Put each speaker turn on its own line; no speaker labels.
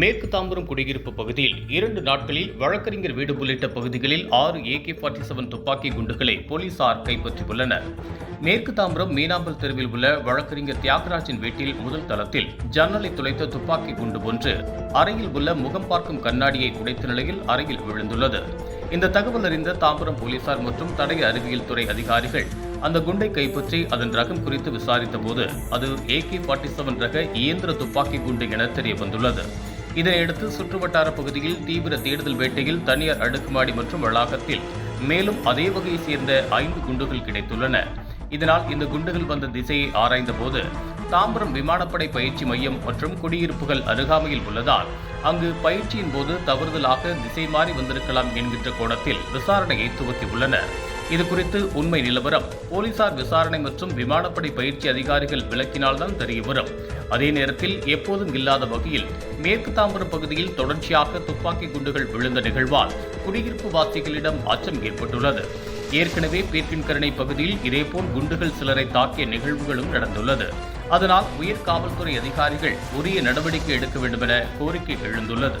மேற்கு தாம்பரம் குடியிருப்பு பகுதியில் இரண்டு நாட்களில் வழக்கறிஞர் வீடு உள்ளிட்ட பகுதிகளில் ஆறு ஏகே ஃபார்ட்டி செவன் துப்பாக்கி குண்டுகளை போலீசார் கைப்பற்றியுள்ளனர். மேற்கு தாம்பரம் மீனாம்பல் தெருவில் உள்ள வழக்கறிஞர் தியாகராஜின் வீட்டில் முதல் தளத்தில் ஜன்னலை துளைத்த துப்பாக்கி குண்டு ஒன்று அறையில் உள்ள முகம் பார்க்கும் கண்ணாடியை உடைத்த நிலையில் அறையில் விழுந்துள்ளது. இந்த தகவல் அறிந்த தாம்பரம் போலீசார் மற்றும் தடய அறிவியல் துறை அதிகாரிகள் அந்த குண்டை கைப்பற்றி அதன் ரகம் குறித்து விசாரித்த போது அது ஏகே ஃபார்ட்டி செவன் ரக இயந்திர துப்பாக்கி குண்டு என தெரிய வந்துள்ளது இதனையடுத்து சுற்றுவட்டார பகுதியில் தீவிர தேடுதல் வேட்டையில் தனியார் அடுக்குமாடி மற்றும் வளாகத்தில் மேலும் அதே வகையைச் சேர்ந்த ஐந்து குண்டுகள் கிடைத்துள்ளன. இதனால் இந்த குண்டுகள் வந்த திசையை ஆராய்ந்த போது தாம்பரம் விமானப்படை பயிற்சி மையம் மற்றும் குடியிருப்புகள் அருகாமையில் உள்ளதால் அங்கு பயிற்சியின் போது தவறுதலாக திசை மாறி வந்திருக்கலாம் என்கின்ற கோணத்தில் விசாரணையை துவக்கியுள்ளனர். இது குறித்து உண்மை நிலவரம் போலீசார் விசாரணை மற்றும் விமானப்படை பயிற்சி அதிகாரிகள் விளக்கினால்தான் தெரியவரும் அதே நேரத்தில் எப்போதும் இல்லாத வகையில் மேற்கு தாம்பரம் பகுதியில் தொடர்ச்சியாக துப்பாக்கி குண்டுகள் விழுந்த நிகழ்வால் குடியிருப்பு வாசிகளிடம் அச்சம் ஏற்பட்டுள்ளது. ஏற்கனவே பேர்கின்கரணை பகுதியில் இதேபோல் குண்டுகள் சிலரை தாக்கிய நிகழ்வுகளும் நடந்துள்ளது. அதனால் உயர் காவல்துறை அதிகாரிகள் உரிய நடவடிக்கை எடுக்க வேண்டும் என கோரிக்கை எழுந்துள்ளது.